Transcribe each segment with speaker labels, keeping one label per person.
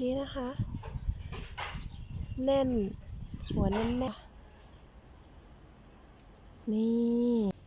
Speaker 1: นี่นะคะ แน่น หัวแน่นแน่นี่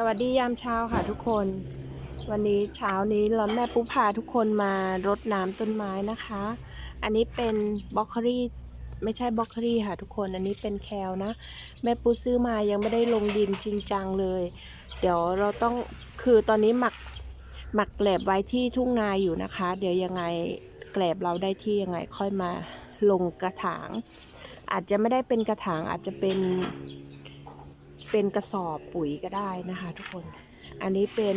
Speaker 1: สวัสดียามเช้าค่ะทุกคน วันนี้เช้านี้เราแม่ปุ๊พาทุกคนมารดน้ำต้นไม้นะคะ อันนี้เป็นบล็อกคลี่ไม่ใช่บล็อกคลี่ค่ะทุกคนอันนี้เป็นแคลนะ แม่ปุ๊ซื้อมายังไม่ได้ลงดินจริงจังเลย เดี๋ยวเราต้องคือตอนนี้หมักหมักแกลบไว้ที่ทุ่งนาอยู่นะคะ เดี๋ยวยังไงแกลบเราได้ที่ยังไงค่อยมาลงกระถาง อาจจะไม่ได้เป็นกระถางอาจจะเป็น เป็นกระสอบปุ๋ยก็ได้นะคะทุกคน อันนี้เป็น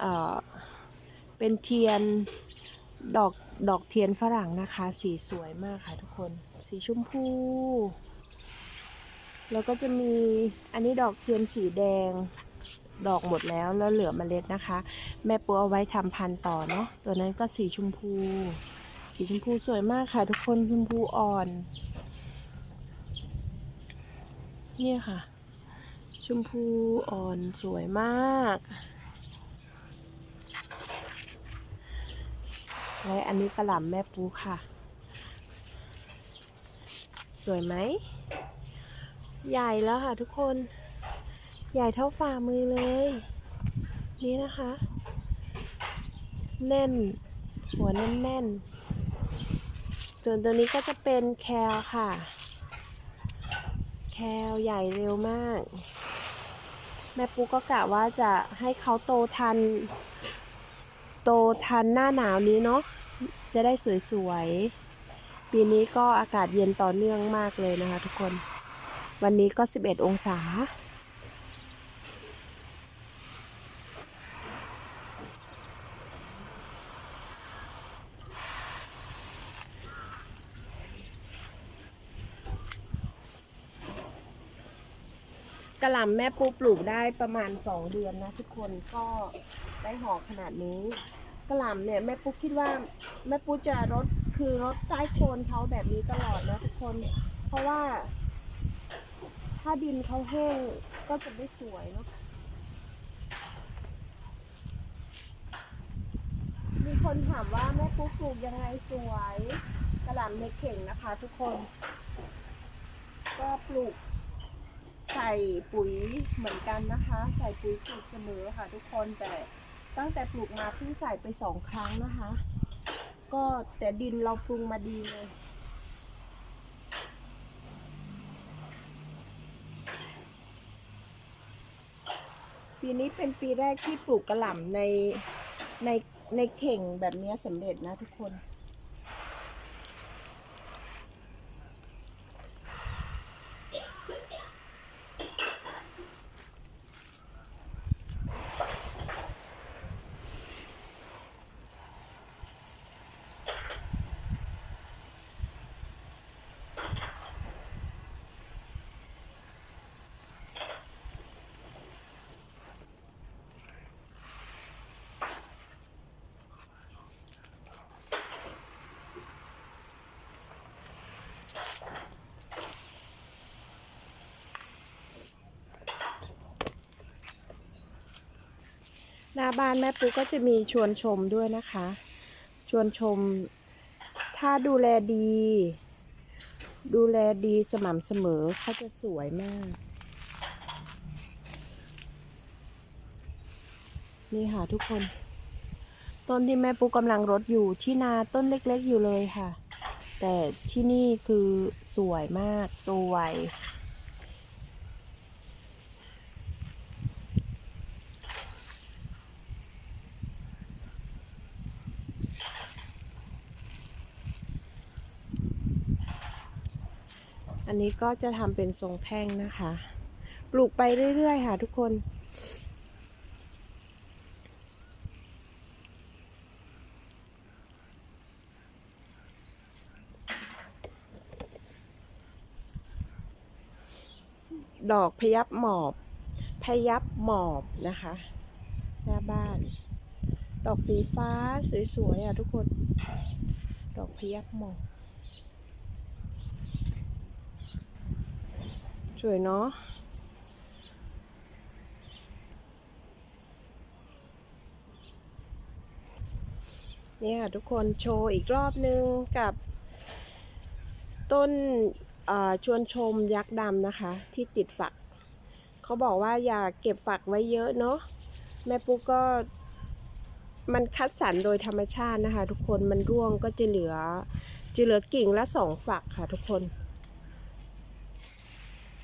Speaker 1: เอ่อเป็นเทียนดอกดอกเทียนฝรั่งนะคะ สีสวยมากค่ะทุกคน สีชมพู แล้วก็จะมีอันนี้ดอกเทียนสีแดงดอกหมดแล้วแล้วเหลือเมล็ดนะคะ แม่ปูเอาไว้ทำพันธุ์ต่อเนาะตัวนั้นก็สีชมพู สีชมพูสวยมากค่ะทุกคนชมพูอ่อน นี่ยค่ะ ชมพูอ่อนสวยมากและอันนี้กระหล่ำแม่ปูค่ะ สวยไหม ใหญ่แล้วค่ะทุกคน ใหญ่เท่าฝ่ามือเลย นี่นะคะ แน่น หัวแน่นๆส่วนตัวนี้ก็จะเป็นแคลค่ะ คลใหญ่เร็วมาก แม่ปูก็กะว่าจะให้เขาโตทัน โตทันหน้าหนาวนี้เนาะจะได้สวยๆ ปีนี้ก็อากาศเย็นต่อเนื่องมากเลยนะคะทุกคน วันนี้ก็ 11 องศา กระหล่ำแม่ปูปลูกได้ประมาณ 2 เดือนนะทุกคนก็ได้ห่อขนาดนี้กระหล่ำเนี่ยแม่ปูคิดว่าแม่ปูจะรดคือรดใต้โคนเขาแบบนี้ตลอดนะทุกคน เพราะว่า ถ้าดินเขาแห้งก็จะไม่สวยเนาะมีคนถามว่าแม่ปูปลูกยังไงสวยกระหล่ำในเข่งนะคะ ทุกคน ก็ปลูก ใส่ปุ๋ยเหมือนกันนะคะ ใส่ปุ๋ยสูตรเสมอค่ะทุกคนแต่ตั้งแต่ปลูกมาเพิ่งใส่ไปสองครั้งนะคะ ก็แต่ดินเราปรุงมาดีเลยปีนี้เป็นปีแรกที่ปลูกกระหล่ำในในในเข่งแบบนี้สำเร็จนะทุกคน หน้าบ้านแม่ปุ๊กก็จะมีชวนชมด้วยนะคะ ชวนชม ถ้าดูแลดี ดูแลดีสม่ำเสมอเขาจะสวยมาก นี่ค่ะทุกคน ต้นที่แม่ปุ๊กำลังรดอยู่ที่นาต้นเล็กๆอยู่เลยค่ะ แต่ที่นี่คือสวยมากโตวไว อันนี้ก็จะทำเป็นทรงแท่งนะคะ ปลูกไปเรื่อย ๆ ค่ะทุกคน ดอกพยับหมอบ พยับหมอบนะคะ หน้าบ้าน ดอกสีฟ้าสวย ๆ อะทุกคน ดอกพยับหมอบ สวยเนาะเนี่ยค่ะทุกคนโชว์อีกรอบนึงกับ ต้นชวนชมยักษ์ดำนะคะ ที่ติดฝัก เขาบอกว่าอย่าเก็บฝักไว้เยอะเนาะแม่ปุ๊กก็มันคัดสรรโดยธรรมชาตินะคะ ทุกคนมันร่วงก็จะเหลือจะเหลือกิ่งละสองฝักค่ะทุกคน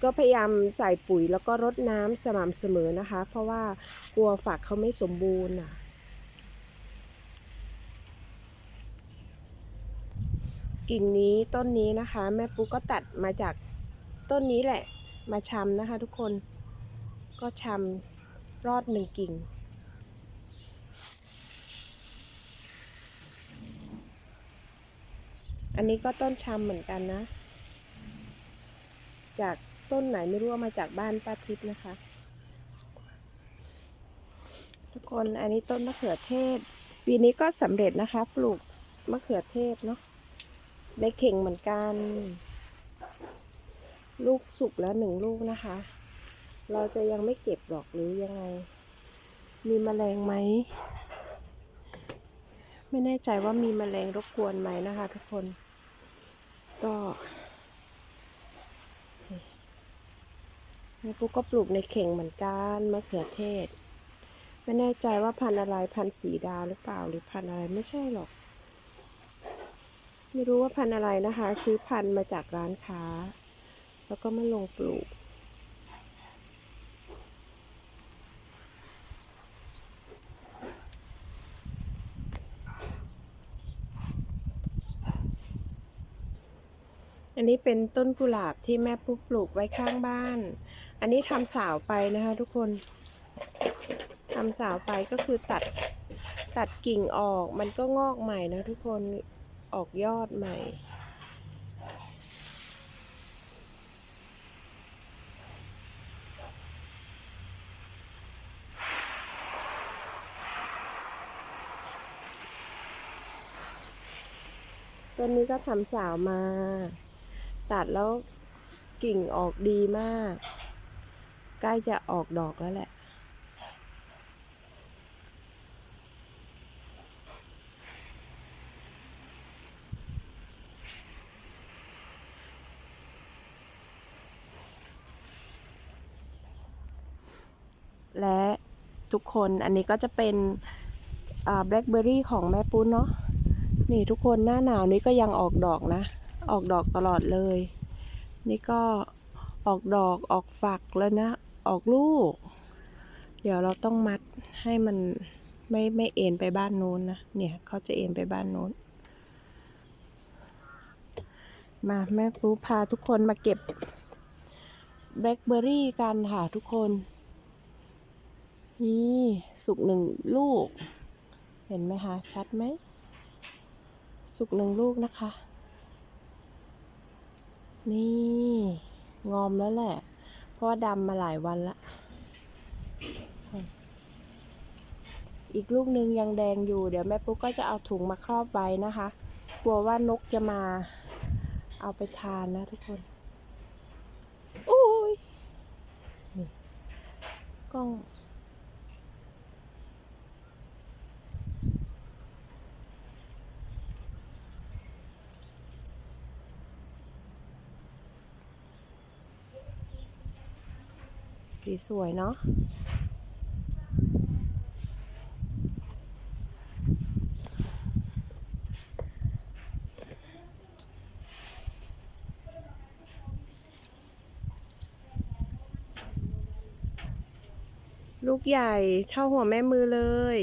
Speaker 1: ก็พยายามใส่ปุ๋ยแล้วก็รดน้ำสม่ำเสมอนะคะ เพราะว่ากลัวฝักเขาไม่สมบูรณ์อะกิ่งนี้ต้นนี้นะคะ แม่ปุ๊กก็ตัดมาจากต้นนี้แหละ มาชำนะคะ ทุกคนก็ชำรอดหนึ่งกิ่ง อันนี้ก็ต้นชำเหมือนกันนะ จาก ต้นไหนไม่รู้ว่ามาจากบ้านป้าทิพย์นะคะ ทุกคนอันนี้ต้นมะเขือเทศ ปีนี้ก็สำเร็จนะคะ ปลูกมะเขือเทศเนาะในเข่งเหมือนกัน ลูกสุกแล้วหนึ่งลูกนะคะ เราจะยังไม่เก็บหรอกหรือยังไง มีแมลงไหม ไม่แน่ใจว่ามีแมลงรบกวนไหมนะคะ ทุกคน ก็ แม่ปุ๊กก็ปลูกในเข่งเหมือนกันมะเขือเทศ ไม่แน่ใจว่าพันธุ์อะไรพันธุ์สีดาหรือเปล่าหรือพันธุ์อะไรไม่ใช่หรอก ไม่รู้ว่าพันธุ์อะไรนะคะ ซื้อพันธุ์มาจากร้านค้า แล้วก็มาลงปลูกอันนี้เป็นต้นกุหลาบที่แม่ปุ๊กปลูกไว้ข้างบ้าน อันนี้ทำสาวไปนะคะ ทุกคนทำสาวไปก็คือตัดตัดกิ่งออกมันก็งอกใหม่นะทุกคนออกยอดใหม่ต้นนี้ก็ทำสาวมา ตัดแล้วกิ่งออกดีมาก ใกล้จะออกดอกแล้วแหละ และทุกคนอันนี้ก็จะเป็นแบล็คเบอร์รี่ของแม่ปุ้นเนาะนี่ทุกคนหน้าหนาวนี้ก็ยังออกดอกนะ ออกดอกตลอดเลย นี่ก็ออกดอกออกฝักแล้วนะ ออกลูก เดี๋ยวเราต้องมัดให้มันไม่ไม่เอ็นไปบ้านโน้นนะเนี่ยเขาจะเอ็นไปบ้านโน้น มาแม่ปูพาทุกคนมาเก็บแบล็คเบอร์รี่กันค่ะทุกคน นี่สุกหนึ่งลูก เห็นไหมคะชัดไหม สุกหนึ่งลูกนะคะ นี่ งอมแล้วแหละ เพราะว่าดำมาหลายวันละ อีกลูกหนึ่งยังแดงอยู่ เดี๋ยวแม่ปุ๊กก็จะเอาถุงมาครอบไว้นะคะ กลัวว่านกจะมาเอาไปทานนะทุกคนอุ้ยนี่กล้อง สีสวยเนาะลูกใหญ่เท่าหัวแม่มือเลย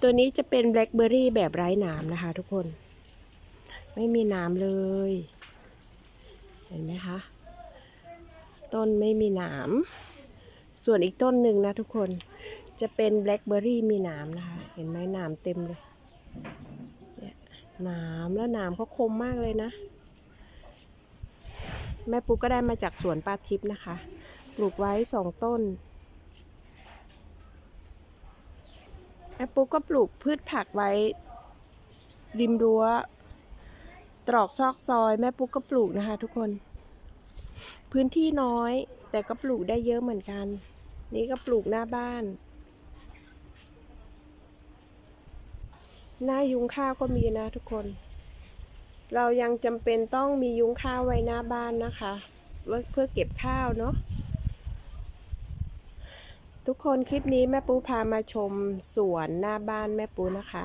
Speaker 1: ตัวนี้จะเป็นแบล็คเบอร์รี่แบบไร้หนามนะคะทุกคน ไม่มีหนามเลย เห็นไหมคะ ต้นไม่มีหนาม ส่วนอีกต้นหนึ่งนะทุกคน จะเป็นแบล็คเบอร์รี่มีหนามนะคะ เห็นไหมหนามเต็มเลยเนี่ยหนามแล้วหนามเขาคมมากเลยนะ แม่ปุ๊กก็ได้มาจากสวนป้าทิพย์นะคะ ปลูกไว้สองต้นแม่ปุ๊กก็ปลูกพืชผักไว้ริมรั้ว ตรอกซอกซอยแม่ปุ๊กก็ปลูกนะคะ ทุกคน พื้นที่น้อย แต่ก็ปลูกได้เยอะเหมือนกัน นี่ก็ปลูกหน้าบ้าน หน้ายุงข้าวก็มีนะทุกคน เรายังจำเป็นต้องมียุงข้าวไว้หน้าบ้านนะคะเพื่อเพื่อเก็บข้าวเนาะทุกคนคลิปนี้แม่ปูพามาชมสวนหน้าบ้านแม่ปูนะคะ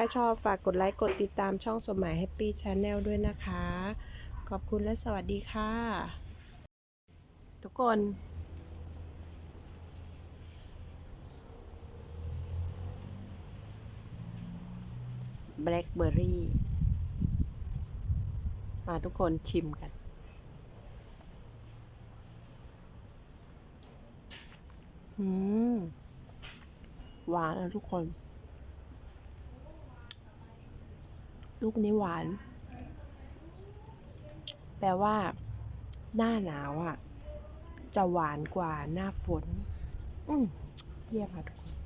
Speaker 1: ถ้าชอบฝากกดไลค์กดติดตามช่องสมัยแฮปปี้ชาแนลด้วยนะคะ ขอบคุณและสวัสดีค่ะ ทุกคนแบล็คเบอร์รี่มาทุกคนชิมกัน อืม หวานนะทุกคน ลูกนี้หวาน แปลว่า หน้าหนาวอะ จะหวานกว่าหน้าฝน อืมเยี่ยมค่ะทุกคน